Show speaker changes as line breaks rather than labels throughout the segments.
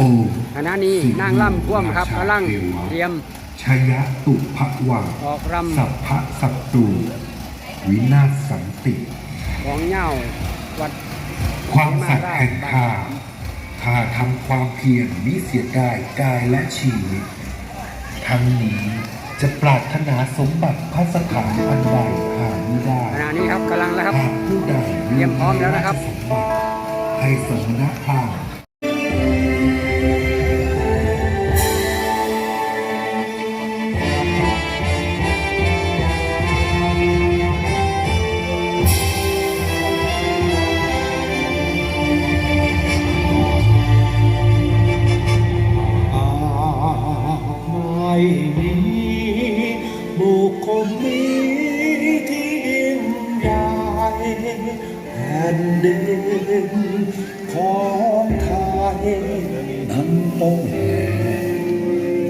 โอ
ขณะนี้นางล่ำพ่วมครับกำลังเตรียม
ชยะตุภวัง
ออกร
สัพพะสัตตูวินาศสันติำ
ของเหย้าวัด
ความสัตย์แห่งข้าข้าทำความเพียรมิเสียดายกายและชีวิตทั้งนี้จะปรารถนาสมบัติพระสถานอันใดหาไม่ได้
ขณะนี้ครับกำลังแล้วครับ
หากผู้ใด
เตรียมพร้อมแล้วนะครับ
สมบัติให้สมณภาพ
ไม่ นดินของไทยนั้นต้องแห่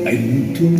เป็นทุ่ง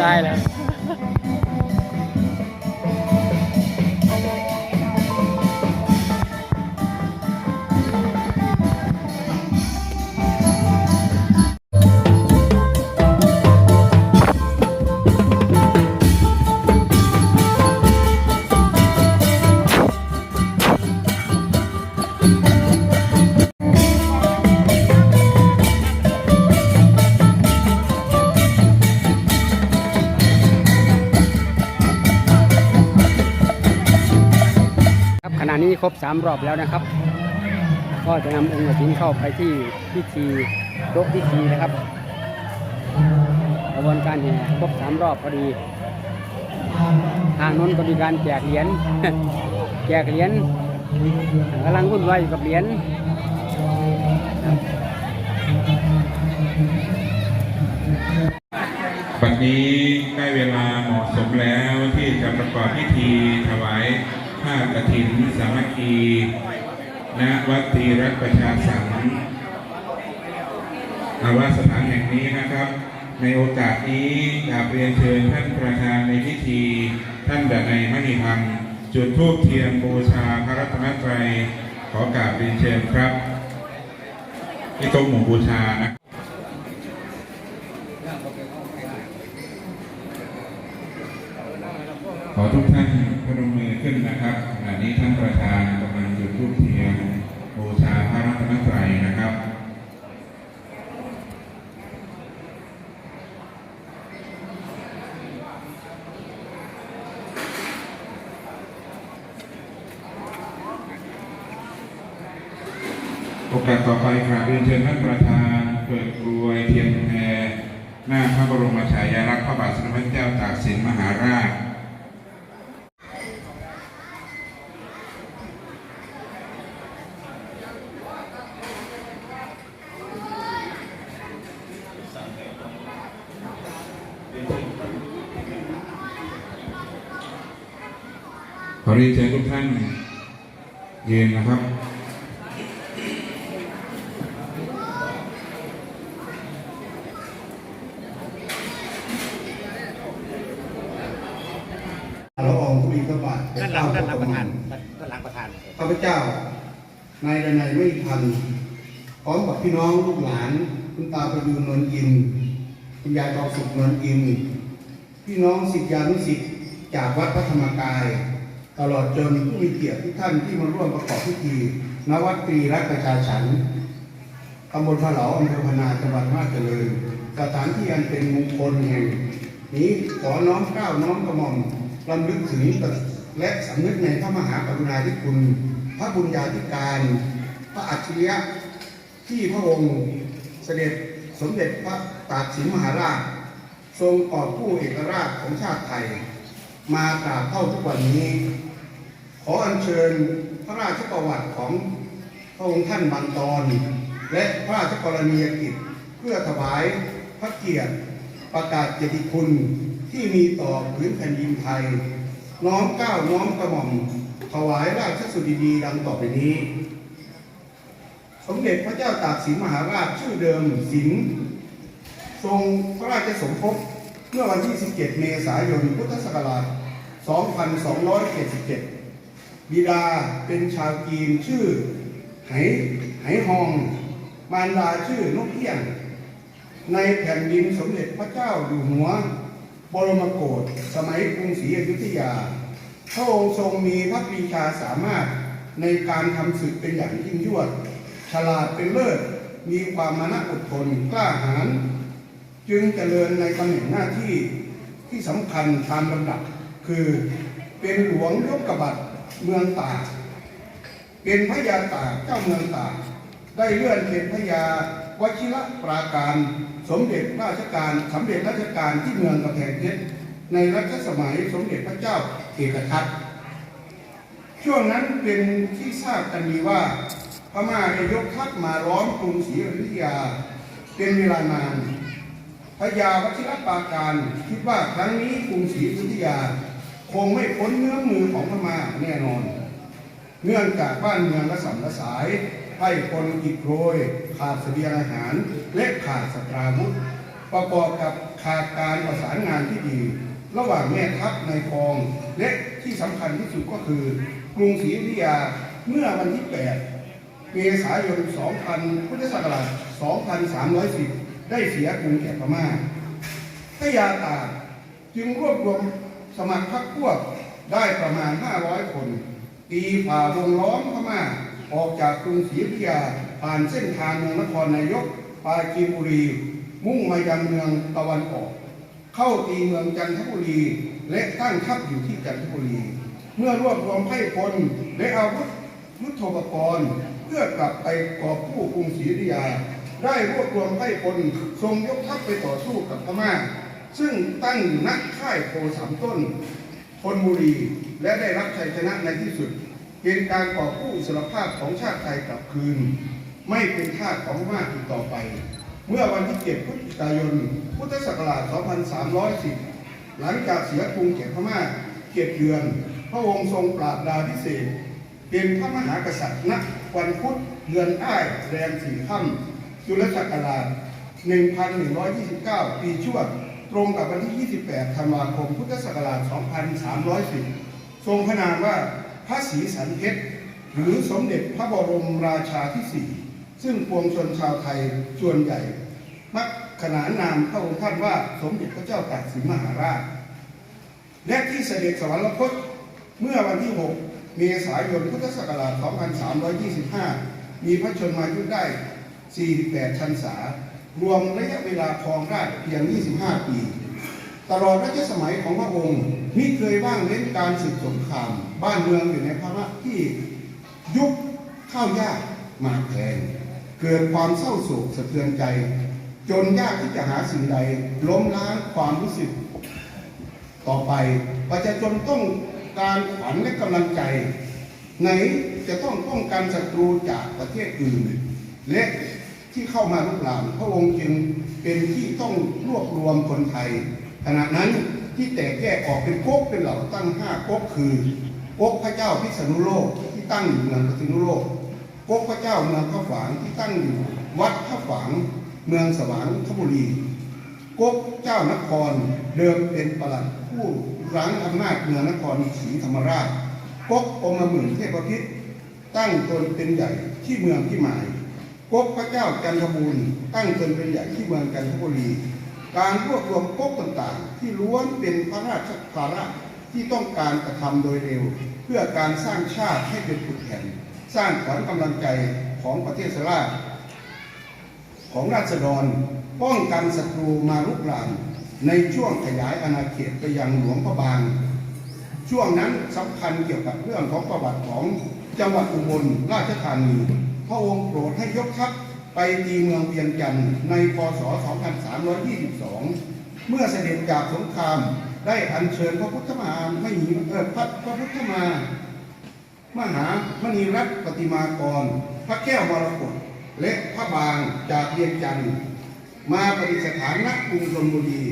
ได้
แล้ว ครบขณะนี้ครบสามรอบแล้วนะครับ ก็จะนำองค์กฐินเข้าไปที่พิธีโต๊ะพิธีนะครับกระบวนการแห่ครบสามรอบพอดี ทางโน้นก็มีการแจกเหรียญแจกเหรียญกำลังวุ่นวายอยู่กับเหรียญ
บัดนี้ได้เวลาเหมาะสมแล้วที่จะประกอบพิธีถวาย ผ้ากฐินสามัคคีณวัดตีรักประชาสรรค์อาวาสถานแห่งนี้นะครับ ในโอกาสนี้อยากเรียนเชิญท่านประธานในพิธี ท่านดนัยมณีพันธ์จุดธูปเทียนบูชาพระรัตนตรัยขอกราบเรียนเชิญครับที่โต๊ะหมู่บูชานะขอทุกท่าน นะครับขณะนี้ท่านประธานกำลังจุดธูปเทียนบูชาพระรัตนตรัยนะครับโอกาสต่อไปกราบเรียนเชิญท่านประธานเปิดกรวยเทียนแพรหน้าพระบรมฉายาลักษณ์พระบาทสมเด็จพระเจ้าตากสินมหาราช เรียนเชิญทุกท่านยืนนะครับ
ละอองธุลีพระบาท
ด้านหลังด้านหลังประธานด้านหลังประธาน
ข้าพเจ้านายดนัยไม่ทันพร้อมกับพี่น้องลูกหลาน คุณตาประยูนนวลอิน คุณยายทองสุขนวลอิน พี่น้องศิษยานุศิษย์จากวัดพระธรรมกาย ตลอดจนผู้มีเกียรติทุกท่านที่มาร่วมประกอบพิธีณวัดตรีรักประชาฉันตำบลพะเหลาอำเภอพนาจังหวัดมาเจริญสถานที่อันเป็นมงคลแห่ง นี้ขอน้อมเกล้าน้อมกระหม่อมรำลึกถึงและสำนึกในพระมหากรุณาธิคุณ พระบุญญาธิการ พระอัจฉริยะที่พระองค์เสด็จสมเด็จพระตากสินมหาราช ทรงกอบกู้เอกราชของชาติไทย มาตราบเท่าทุกวันนี้ ออัญเชิญพระราชประวัติของพระองค์ท่านบางตอน และพระราชกรณียกิจเพื่อถวายพระเกียรติประกาศเกียรติคุณที่มีต่อพื้นแผ่นดินไทย น้อมก้าวน้อมกระหม่อมถวายราชสุดีดีดังต่อไปนี้ สมเด็จพระเจ้าตากสินมหาราชชื่อเดิมสิงห์ทรงพระราชสมภพเมื่อวันที่ 17 เมษายน พุทธศักราช 2277 บิดาเป็นชาวจีนชื่อไหไหฮอง มารดาชื่อนกเอี้ยง ในแผ่นดินสมเด็จพระเจ้าอยู่หัว บรมโกศสมัยกรุงศรีอยุธยา พระองค์ทรงมีพระปรีชาสามารถในการทำศึกเป็นอย่างยิ่งยวด ฉลาดเป็นเลิศ มีความมานะอดทนกล้าหาญจึงเจริญในตำแหน่งหน้าที่ที่สำคัญตามลำดับ คือเป็นหลวงยกกบัตร เมืองตากเป็นพระยาตากเจ้าเมืองตากได้เลื่อนเป็นพระยาวชิระปราการ สมเด็จราชการสำเร็จราชการที่เมืองกำแพงเพชรในรัชสมัยสมเด็จพระเจ้าเอกทัตช่วงนั้นเป็นที่ทราบกันดีว่าพม่าได้ยกทัพมาล้อมกรุงศรีอยุธยา เป็นเวลานานพญาวชิรปราการคิดว่าครั้งนี้กรุงศรีอยุธยา คงไม่พ้นเนื้อมือของพม่าแน่นอน เนื่องจากบ้านเมืองระสำระสายให้คนอิดโรย ขาดเสบียงอาหาร และขาดสตราวุธ ประกอบกับขาดการประสานงานที่ดี ระหว่างแม่ทัพในกอง และที่สำคัญที่สุดก็คือ กรุงศรีอยุธยาเมื่อวันที่ 8 เมษายน 2000 พุทธศักราช 2310 ได้เสียกรุงแก่พม่าพยาตาจึงรวบรวม สมัครพรรคพวกได้ประมาณ 500 คนตีฝ่าวงล้อมพม่าออกจากกรุงศรีอยุธยาผ่านเส้นทางเมืองนครนายกปราจีนบุรี มุ่งมายังเมืองตะวันออก เข้าตีเมืองจันทบุรี และตั้งทัพอยู่ที่จันทบุรี เมื่อรวบรวมไพร่พลและอาวุธยุทโธปกรณ์ เพื่อกลับไปกอบกู้กรุงศรีอยุธยา ได้รวบรวมไพร่พลทรงยกทัพไปต่อสู้กับพม่า ซึ่งตั้งอยู่ณค่ายโพสามต้นธนบุรี และได้รับชัยชนะในที่สุด เป็นการกอบกู้สรภาพของชาติไทยกลับคืน ไม่เป็นทาสของพม่าอีกต่อไป เมื่อวันที่ 7 พฤศจิกายน พุทธศักราช 2310 หลังจากเสียกรุงแก่พม่าเจ็ดเดือน พระองค์ทรงปราบดาพิเศษ เป็นพระมหากษัตริย์ณวันพุธเดือนอ้ายแรมสี่ค่ำจุลศักราช 1129 ปีชวด ตรงกับวันที่ 28 ธันวาคม พุทธศักราช 2310 ทรงพระนามว่าพระศรีสันเพชรหรือสมเด็จพระบรมราชาที่สี่ซึ่งปวงชนชาวไทยส่วนใหญ่ มักขนานนามพระองค์ท่านว่าสมเด็จพระเจ้าตากสินมหาราช และที่เสด็จสวรรคตเมื่อวันที่ 6 เมษายน พุทธศักราช 2325 มีพระชนมายุได้ 48 ชันษา รวมระยะเวลาครองราชเพียง 25 ปี ตลอดรัชสมัยของพระองค์มิเคยว่างเว้นการศึกสงคราม บ้านเมืองอยู่ในภาวะที่ยุบข้าวยากมาแพงเกิดความเศร้าโศกสะเทือนใจ จนยากที่จะหาสิ่งใด ล้มล้างความรู้สึก ต่อไปประชาชนต้องการขวัญและกำลังใจ ไหนจะต้องป้องกันศัตรูจากประเทศอื่น และ ที่เข้ามาลุกลามพระองค์จึงเป็นที่ต้องรวบรวมคนไทย ขณะนั้นที่แตกแยกออกเป็นก๊กเป็นเหล่าตั้งห้าก๊กคือก๊กพระเจ้าพิษณุโลกที่ตั้งอยู่เมืองพิษณุโลกก๊กพระเจ้าเมืองข้าฝางที่ตั้งอยู่วัดข้าฝางเมืองสว่างทบุรีก๊กเจ้านครเดิมเป็นประหลัดผู้รั้งอำนาจเมืองนครศรีธรรมราชก๊กองค์หมื่นเทพพิษตั้งตนเป็นใหญ่ที่เมืองพิมาย ก๊กพระเจ้าจันทบูรณ์ตั้งตนเป็นใหญ่ที่เมืองจันทบุรี การรวบรวมก๊กต่างๆ ที่ล้วนเป็นพระราชภาระที่ต้องการกระทำโดยเร็ว เพื่อการสร้างชาติให้เป็นผุดแผ่นสร้างขวัญกำลังใจของประเทศสลาชของราษฎรป้องกันศัตรูมาลุกลามในช่วงขยายอาณาเขตไปยังหลวงพระบาง ช่วงนั้นสำคัญเกี่ยวกับเรื่องของประวัติของจังหวัดอุบลราชธานี พระองค์โปรดให้ยกทัพไปตีเมืองเวียงจันทร์ในพศ 2322 เมื่อเสด็จจากสงครามได้อัญเชิญพระพุทธมาไม่มีเออพระพระพุทธมามหามณีรัตน์ปฏิมากร พระแก้วมรกตและพระบางจากเวียงจันทร์มาปฏิสถานณกรุงธนบุรี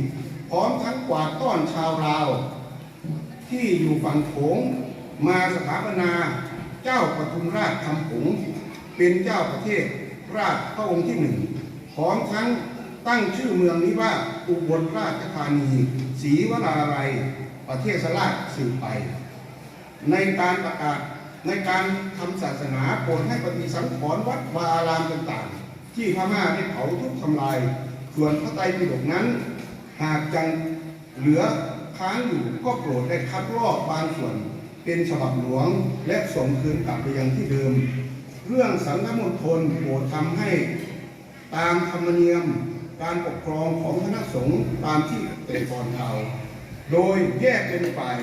พร้อมทั้งกวาดต้อนชาวลาว ที่อยู่ฝั่งโขงมาสถาปนาเจ้าปทุมราชคำผง เป็นเจ้าประเทศราชพระองค์ที่หนึ่งพร้อมทั้งตั้งชื่อเมืองนี้ว่าอุบลราชธานีศรีวราลัยประเทศสลาชสืบไป ในการประกาศในการทำศาสนาโปรดให้ปฏิสังขรณ์วัดวาอารามต่างๆ ที่พม่าได้เผาทุบทำลาย ส่วนพระไตรปิฎกนั้น หากยังเหลือค้างอยู่ก็โปรดได้คัดลอกบางส่วนเป็นฉบับหลวงและส่งคืนกลับไปยังที่เดิม เรื่องสังฆมณฑลโปรดทำให้ตามธรรมเนียมการปกครองของคณะสงฆ์ตามที่เป็นก่อนเราโดยแยกเป็นฝ่าย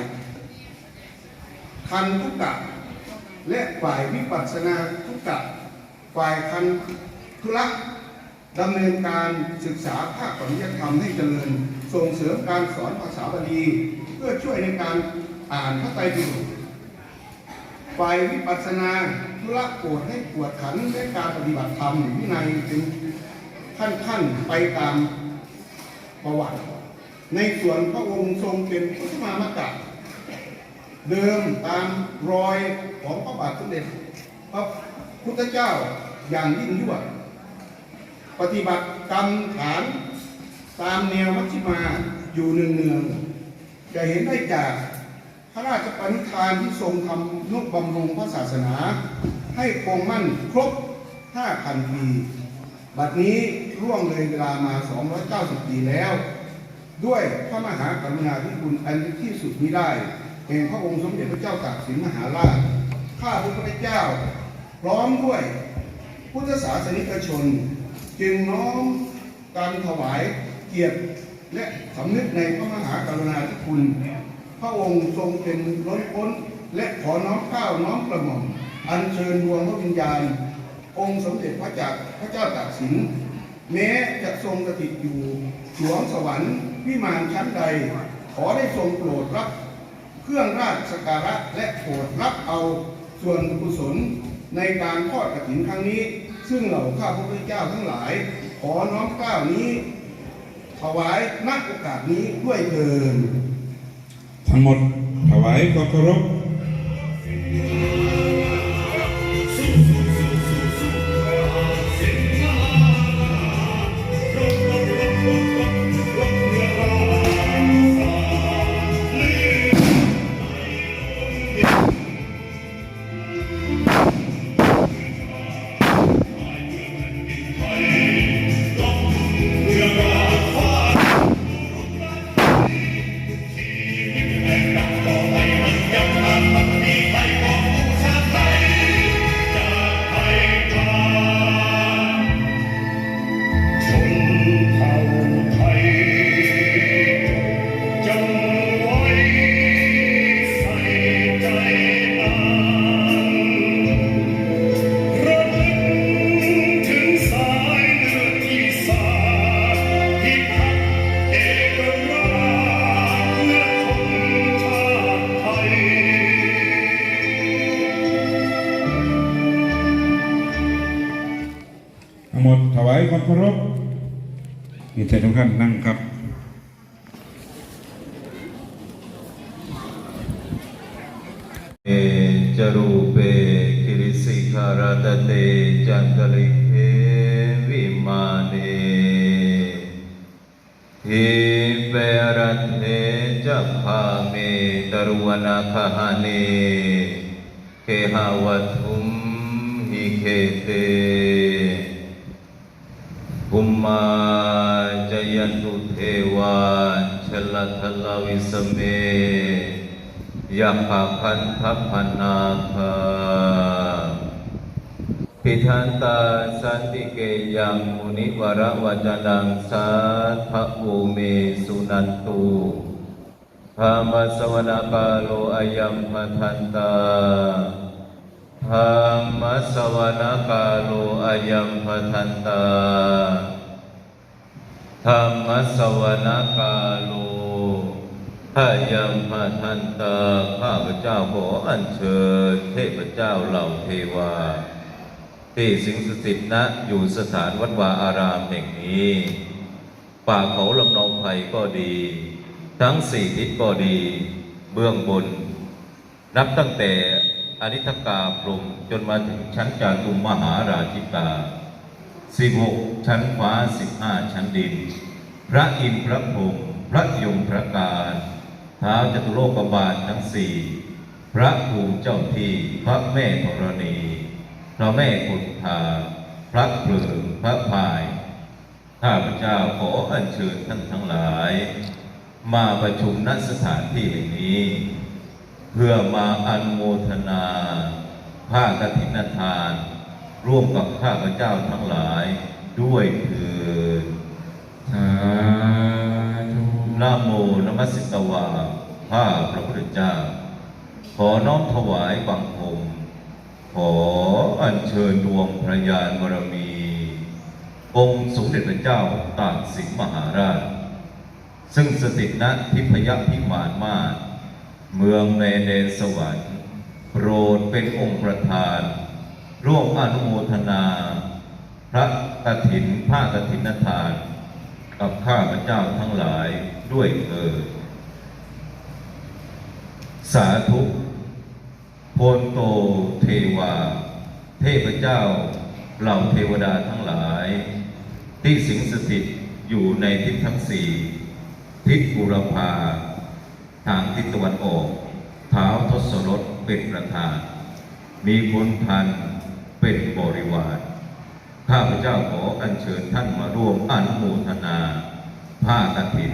คันทุกกะและฝ่ายวิปัสสนาทุกกะฝ่ายคันธุระดำเนินการศึกษาภาคปริยธรรมให้เจริญ ส่งเสริมการสอนภาษาบาลี เพื่อช่วยในการอ่านพระไตรปิฎก ฝ่ายวิปัสสนาธุระโปรดให้กวดขันและการปฏิบัติธรรมวินัยเป็นขั้นขั้นๆไปตามประวัติ ในส่วนพระองค์ทรงเป็นพุทธมามกะเดิมตามรอยของพระบาทสมเด็จพระพุทธเจ้าอย่างยิ่งยวดปฏิบัติกรรมฐานตามแนวมัชฌิมาอยู่เนืองๆจะเห็นได้จาก พระราชปณิธานที่ทรงทำนุบำรุงพระศาสนา ให้คงมั่นครบ 5,000 ปี บัดนี้ล่วงเลยเวลามา 290 ปีแล้ว ด้วยพระมหากรุณาธิคุณอันที่สุดมิได้แห่งพระองค์สมเด็จพระเจ้าตากสินมหาราช ข้าพระพุทธเจ้า พร้อมด้วยพุทธศาสนิกชน จึงน้อมการถวายเกียรติและสำนึกในพระมหากรุณาธิคุณ ระองค์ทรงเป็นล้นพ้น และขอน้อมเก้าน้อมกระหม่อมอัญเชิญดวงพระวิญญาณ องค์สมเด็จพระจักรพระเจ้าตากสิน แม้จะทรงสถิตอยู่สวงสวรรค์วิมานชั้นใด ขอได้ทรงโปรดรับ เครื่องราชสการะและโปรดรับเอาส่วนกุศลในการทอดกฐินครั้งนี้ ซึ่งเหล่าข้าพระพุทธเจ้าทั้งหลาย ขอน้อมเกล้านี้ถวายณโอกาสนี้ด้วยเถิด
ทั้งหมดถวายความเคารพ มีใจทุกท่านนั่งครับ
เอจรูเปกิริสิขารตเตจันตลิเขวิมาเนทิเปรัตเทจัพพาเมตรุวนาคหาเนเคหาวัตุมหิเคเตภุมมา จยันตุเทวาชลทลวิสเมยัมภาพันธพันนาคาพิทันตาสันติเกยังมุนิวรวจนังสาทะโวเมสุนันตุธรรมสวนากาโลอายัมพทันตาธรรมสวนกาโลอายัมพทันตา ธรรมสวนกาโลอายัมพทันตาข้าพเจ้าขออัญเชิญเทพเจ้าเหล่าเทวา ที่สิงสถิตณอยู่สถานวัดวาอารามแห่งนี้ ป่าเขาลำนองไพรก็ดี ทั้งสี่ทิศก็ดี เบื้องบน นับตั้งแต่อนิธกาพรหมจนมาถึงชั้นจาตุมมหาราชิกา สิบหกชั้นฟ้าสิบห้าชั้นดิน พระอินทร์พระพรหมพระยมพระการท้าจตุโลกบาลทั้งสี่พระภูมิเจ้าที่พระแม่ธรณีพระแม่กุฏธาพระเพลิงพระพายข้าพเจ้าขออัญเชิญท่านทั้งหลาย มาประชุมณสถานที่แห่งนี้ เพื่อมาอนุโมทนาผ้ากฐินทาน ร่วมกับข้าพเจ้าทั้งหลายด้วยเถิด
สาธุ
นะโมนมัสสิตวาข้าพระพุทธเจ้า ขอน้อมถวายบังคม ขออัญเชิญดวงพระยานบารมีองค์สมเด็จพระเจ้าตากสินมหาราช ซึ่งสถิตณทิพยพิมานมาศเมืองในแดนสวรรค์โปรดเป็นองค์ประธาน ร่วมอนุโมทนา พระกฐินผ้ากฐินทาน กับข้าพเจ้าทั้งหลายด้วยเถิดสาธุโพนโตเทวา เทพเจ้าเหล่าเทวดาทั้งหลาย ที่สิงสถิตอยู่ในทิศทั้งสี่ทิศบุรพา ทางทิศตะวันออกเท้าทศรถเป็นประธาน มีพลพัน เป็นบริวารข้าพเจ้าขออัญเชิญท่านมาร่วมอนุโมทนา ผ้ากฐิน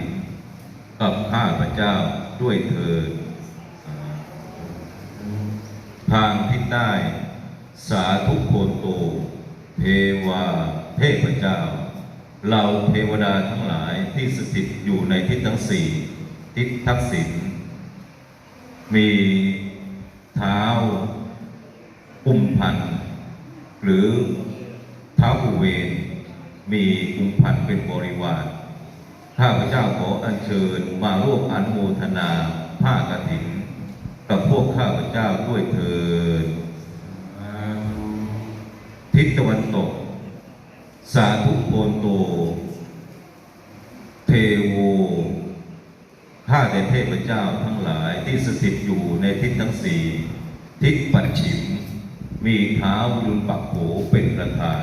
กับข้าพเจ้าด้วยเถิดทางทิศใต้สาธุโคนโต เทวาเทพเจ้า เราเทวดาทั้งหลายที่สถิตอยู่ในทิศทั้งสี่ทิศทักษิณมีเท้าอุ้มพันธ์ หรือเท้าอุเวนมีอุ้มพันเป็นบริวารข้าพเจ้าขออัญเชิญมาร่วมอนุโมทนาผ้ากฐิน กับพวกข้าพเจ้าด้วยเถิดทิศตะวันตก สาธุโคนโต เทโวข้าแต่เทพเจ้าทั้งหลายที่สถิตอยู่ในทิศทั้งสี่ทิศปัจฉิม มีเท้ายุนปักโขเป็นประธาน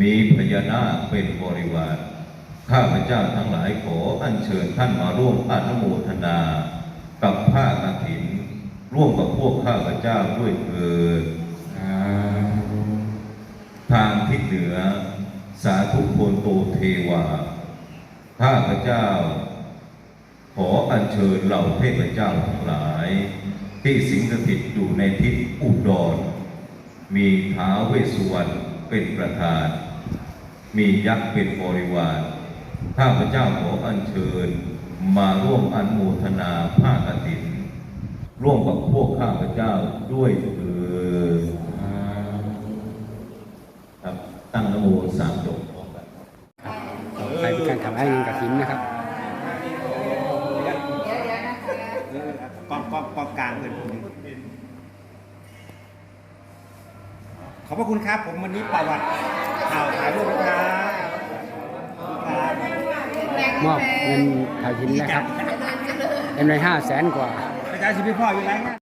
มีพญานาคเป็นบริวาร ข้าพเจ้าทั้งหลายขออัญเชิญท่านมาร่วมอนุโมทนา กับผ้ากฐิน ร่วมกับพวกข้าพเจ้าด้วยเถิดทางทิศเหนือ สาธุโคนโตเทวา ข้าพเจ้า ขออัญเชิญเหล่าเทพเจ้าทั้งหลาย ที่สิงสถิตอยู่ในทิศอุดร มีท้าวเวสสุวรรณเป็นประธาน มียักษ์เป็นบริวาร ข้าพเจ้าขออัญเชิญมาร่วมอนุโมทนาภาคตินร่วมกับพวกข้าพเจ้าด้วยเถิดครับตั้งนะโมสามจ
ขอบพระคุณครับ ผมวันนี้ประวัติข่าวถ่ายรูปนะครับครับ
มอบเงินกฐินนะครับ เอ็มเลยห้าแสนกว่า
อาจารย์สิพี่พ่ออยู่ไรนะ